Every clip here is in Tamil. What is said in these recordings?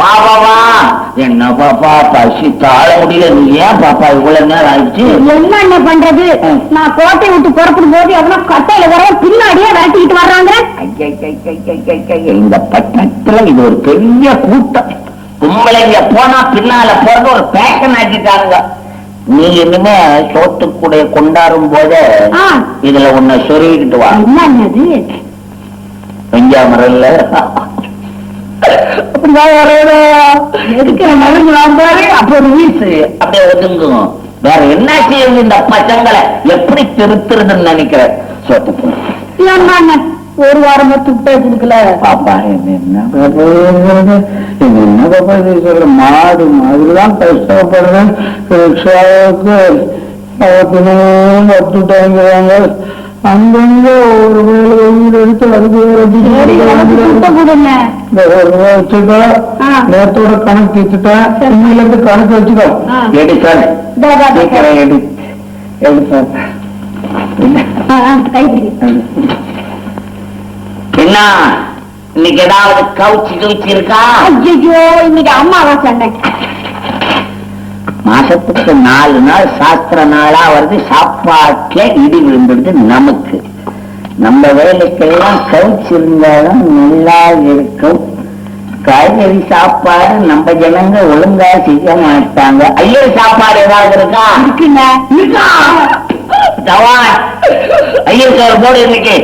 பாப்பாவா என்ன பாப்பா பசி தாழ முடியல. நீ ஏன் பாப்பா இவ்வளவு நேரம் ஆயிடுச்சு? என்ன என்ன பண்றது. நான் கோட்டை விட்டு புறப்படும் போது எவனோ கட்டையில வர பின்னாடியே விரட்டிக்கிட்டு வர்றாங்க இந்த பட்டணத்துல இது ஒரு பெரிய கூட்டம். பொம்பளைங்க போனா பின்னால போறது ஒரு பேஷன் ஆக்கிட்டாங்க. நீ இனிமே சோத்துக்குடைய கொண்டாடும் போதே. இதுல உன்னை சொருகிட்டு வா. என்ன என்னது? வெஞ்சாமரல்ல எதுக்கு மருந்து வாங்காரு அப்ப ஒரு வீசு அப்படியே ஒதுங்கும் வேற என்ன செய்யுது இந்த பசங்களை எப்படி திருத்துறதுன்னு நினைக்கிறேன் ஒரு வாரமா துட்டே கொடுக்கல பாப்பா என்ன என்ன? பாப்பா இது? சொல்ற மாடு மாதிரிதான் கஷ்டப்படுறேன். வட்டுட்டாங்கிறாங்க அங்கங்க ஒரு வேலை எடுத்து துட்ட கொடுங்க. நேரத்தோட கணக்கு இருந்து கணக்கு வச்சுக்கோ. ஆ. எடு சார். எடு. எடு என்ன? இன்னைக்கு ஏதாவது கவுச்சி கவுச்சி இருக்கா? ஐயோ இன்னைக்கு அம்மாவா சண்டை மாசத்துக்கு நாலு நாள் சாஸ்திர நாளா வருது. சாப்பாட்டுல இடி விழுந்துடுது நமக்கு. நம்ம வேலைக்கெல்லாம் கவுச்சி இருந்தாலும் நல்லா இருக்கும். காய்கறி சாப்பாடு நம்ம ஜனங்க ஒழுங்கா செய்ய மாட்டாங்க. ஐயர் சாப்பாடு ஏதாவது இருக்கா? இருக்குங்க. இருக்கா? ஐயர் சோறு போடு இன்னைக்கு.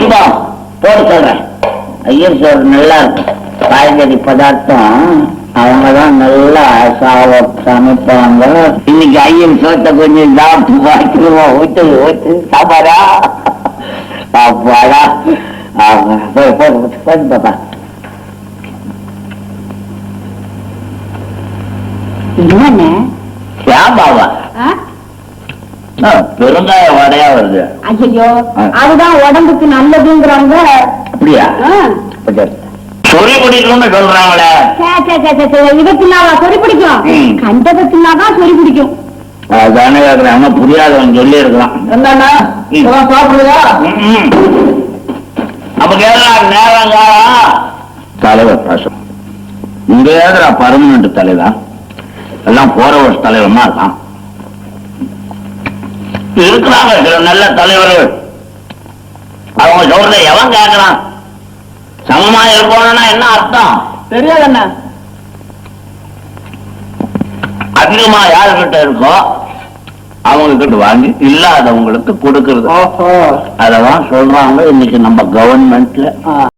இன்பம். போடு சொல்றேன். ஐயர் சோறு நல்லா இருக்கும். காய்கறி பதார்த்தம் அவங்கதான் நல்லா சாவ சமைப்பாங்க. இன்னைக்கு ஐயர் சோத்தை கொஞ்சம் சாப்பிட்டு பார்த்துருவோம் ஊத்து ஊத்து சாப்பாடா? போடு போடு போடு, போடு பாப்பா என்னண்ணே? ஏன் பாபா? ஆ? ஆ, பெருங்காய வடையா வருது. ஐயையோ ஆ. அதுதான் உடம்புக்கு நல்லதுங்கிறாங்க அப்படியா. சொறி பிடிக்கணும்னு சொல்றாங்களே. சொறி பிடிக்கும். கண்டதை தின்னாதான் சொறி பிடிக்கும். அதானே புரியாதவன் சொல்லி இருக்கலாம் என்னண்ணா சாப்பிடுறியா அப்ப கேட்கலாம் நேரம் தலைவர் பாசம். இங்க ஏதுடா பர்மனண்ட் தலைவர் எல்லாம் போற வருஷ தலைவர்மா இருக்கான். இருக்கிறாங்க சில நல்ல தலைவர்கள். அவங்க சொல்றத எவன் கேட்கறான் சமமா இருக்கணும்னா என்ன அர்த்தம்? தெரியாதண்ணா. அதிகமா யாருகிட்ட இருக்கோ அவங்க கிட்ட வாங்கி இல்லாதவங்களுக்கு கொடுக்கறது. அததான் சொல்றாங்க. இன்னைக்கு நம்ம கவர்மெண்ட்ல